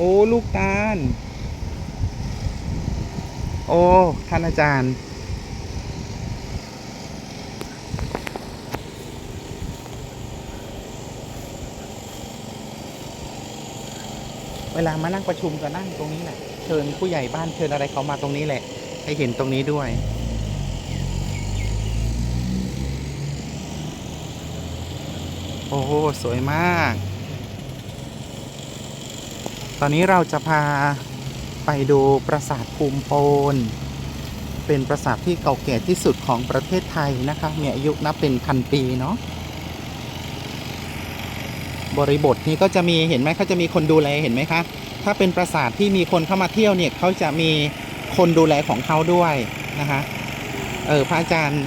โอ้ลูกตาล โอ้ท่านอาจารย์ เวลามานั่งประชุมก็นั่งตรงนี้แหละ เชิญผู้ใหญ่บ้านเชิญอะไรเขามาตรงนี้แหละ ให้เห็นตรงนี้ด้วยโอ้โห สวยมาก ตอนนี้เราจะพาไปดูปราสาทภูมิโปนเป็นปราสาทที่เก่าแก่ที่สุดของประเทศไทยนะคะมีอายุนับเป็นพันปีเนาะบริบทนี้ก็จะมีเห็นไหมเขาจะมีคนดูแลเห็นไหมคะ ถ้าเป็นปราสาทที่มีคนเข้ามาเที่ยวเนี่ยเขาจะมีคนดูแลของเขาด้วยนะคะเออพระอาจารย์